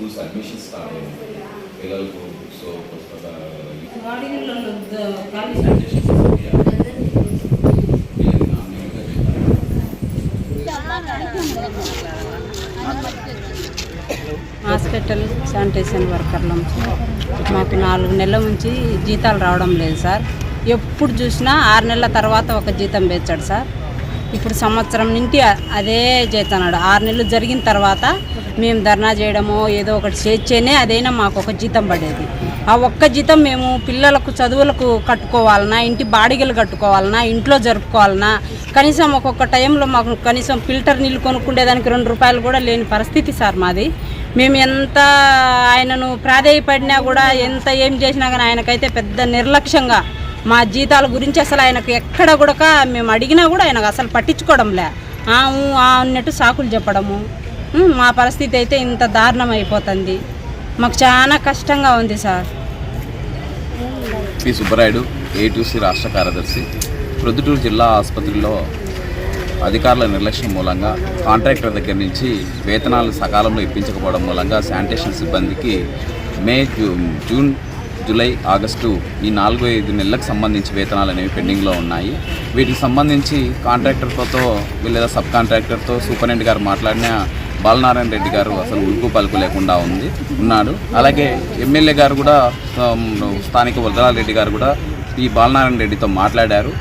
Schools admissions start so for the hospital sanitation వర్కర్ల నుంచి మాకు నాలుగు నెలల నుంచి జీతాలు రావడం లేదు సార్. ఎప్పుడు చూసినా ఆరు నెలల తర్వాత ఒక జీతం పెంచాడు సార్. ఇప్పుడు సంవత్సరం నుండి అదే చేస్తున్నాడు. ఆరు నెలలు జరిగిన తర్వాత మేము ధర్నా చేయడమో ఏదో ఒకటి చేస్తేనే అదైనా మాకు ఒక జీతం పడేది. ఆ ఒక్క జీతం మేము పిల్లలకు చదువులకు కట్టుకోవాలన్నా ఇంటి బాడిగలు కట్టుకోవాలన్నా ఇంట్లో జరుపుకోవాలన్నా కనీసం ఒక్కొక్క టైంలో మాకు కనీసం ఫిల్టర్ నీళ్ళు కొనుక్కుండేదానికి రెండు రూపాయలు కూడా లేని పరిస్థితి సార్ మాది. మేము ఎంత ఆయనను ప్రాధేయపడినా కూడా ఎంత ఏం చేసినా కానీ ఆయనకైతే పెద్ద నిర్లక్ష్యంగా మా జీతాల గురించి అసలు ఆయనకు ఎక్కడ కూడా మేము అడిగినా కూడా ఆయనకు అసలు పట్టించుకోవడంలే. ఆ, అన్నట్టు సాకులు చెప్పడము. మా పరిస్థితి అయితే ఇంత దారుణం అయిపోతుంది. మాకు చాలా కష్టంగా ఉంది సార్. పి సుబ్బరాయుడు ఏటూసీ రాష్ట్ర కార్యదర్శి ప్రొద్దుటూరు జిల్లా ఆసుపత్రిలో అధికారుల నిర్లక్ష్యం మూలంగా కాంట్రాక్టర్ దగ్గర నుంచి వేతనాలు సకాలంలో ఇప్పించకపోవడం మూలంగా శానిటేషన్ సిబ్బందికి మే జూ- జూన్ జూలై ఆగస్టు ఈ నాలుగు ఐదు నెలలకు సంబంధించి వేతనాలు అనేవి పెండింగ్లో ఉన్నాయి. వీటికి సంబంధించి కాంట్రాక్టర్తో లేదా సబ్ కాంట్రాక్టర్తో సూపరింటెండెంట్ గారు మాట్లాడిన బాలనారాయణ రెడ్డి గారు అసలు ఉడుకు పలుకు లేకుండా ఉంది ఉన్నాడు. అలాగే ఎమ్మెల్యే గారు కూడా స్థానిక స్థానిక వరదరారెడ్డి గారు కూడా ఈ బాలనారాయణ రెడ్డితో మాట్లాడారు.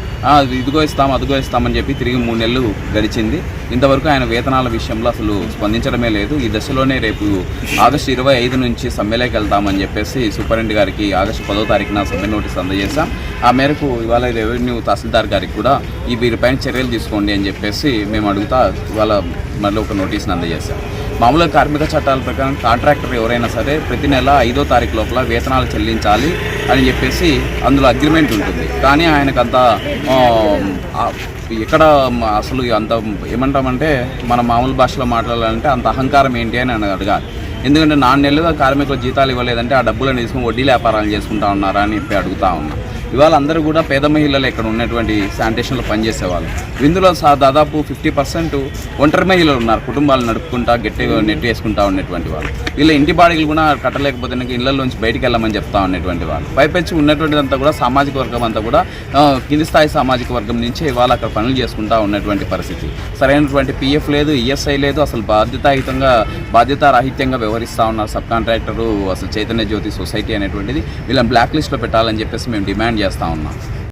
ఇదిగో ఇస్తాం అదిగో ఇస్తామని చెప్పి తిరిగి మూడు నెలలు గడిచింది. ఇంతవరకు ఆయన వేతనాల విషయంలో అసలు స్పందించడమే లేదు. ఈ దశలోనే రేపు ఆగస్టు ఇరవై ఐదు నుంచి సమ్మెలోకి వెళ్తామని చెప్పేసి సూపరింటెండెంట్ గారికి ఆగస్టు పదో తారీఖున సమ్మె నోటీస్ అందజేశాం. ఆ మేరకు ఇవాళ రెవెన్యూ తహసీల్దార్ గారికి కూడా ఈ వీరిపైన చర్యలు తీసుకోండి అని చెప్పేసి మేము అడుగుతా ఇవాళ మళ్ళీ ఒక నోటీస్ని అందజేశాం. మామూలుగా కార్మిక చట్టాల ప్రకారం కాంట్రాక్టర్ ఎవరైనా సరే ప్రతి నెల ఐదో తారీఖు లోపల వేతనాలు చెల్లించాలి అని చెప్పేసి అందులో అగ్రిమెంట్ ఉంటుంది. కానీ ఆయనకు అంత ఎక్కడ అసలు అంత ఏమంటామంటే మన మామూలు భాషలో మాట్లాడాలంటే అంత అహంకారం ఏంటి అని అడగాలి. ఎందుకంటే నాలుగు నెలలుగా కార్మికులు జీతాలు ఇవ్వలేదంటే ఆ డబ్బులను తీసుకుని వడ్డీ వ్యాపారాలు చేసుకుంటా ఉన్నారా అని చెప్పి అడుగుతా ఉన్నా. ఇవాళ అందరూ కూడా పేద మహిళలు ఇక్కడ ఉన్నటువంటి శానిటేషన్లో పనిచేసేవాళ్ళు. ఇందులో సా దాదాపు ఫిఫ్టీ పర్సెంట్ ఒంటరి మహిళలు ఉన్నారు. కుటుంబాలు నడుపుకుంటా గట్టిగా నెట్ వేసుకుంటా ఉన్నటువంటి వాళ్ళు. వీళ్ళ ఇంటి బాడీలు కూడా కట్టలేకపోతే ఇళ్ళలోంచి బయటికి వెళ్ళమని చెప్తా ఉన్నటువంటి వాళ్ళు. పైపెచ్చి ఉన్నటువంటిదంతా కూడా సామాజిక వర్గం అంతా కూడా కింది స్థాయి సామాజిక వర్గం నుంచి ఇవాళ అక్కడ పనులు చేసుకుంటా ఉన్నటువంటి పరిస్థితి. సరైనటువంటి పిఎఫ్ లేదు ఈఎస్ఐ లేదు అసలు బాధ్యతాయుతంగా బాధ్యతారాహిత్యంగా వ్యవహరిస్తూ ఉన్నారు సబ్ కాంట్రాక్టరు అసలు చైతన్య జ్యోతి సొసైటీ అనేటువంటిది. వీళ్ళని బ్లాక్ లిస్ట్లో పెట్టాలని చెప్పేసి మేము డిమాండ్ చేస్తూ ఉన్నాం.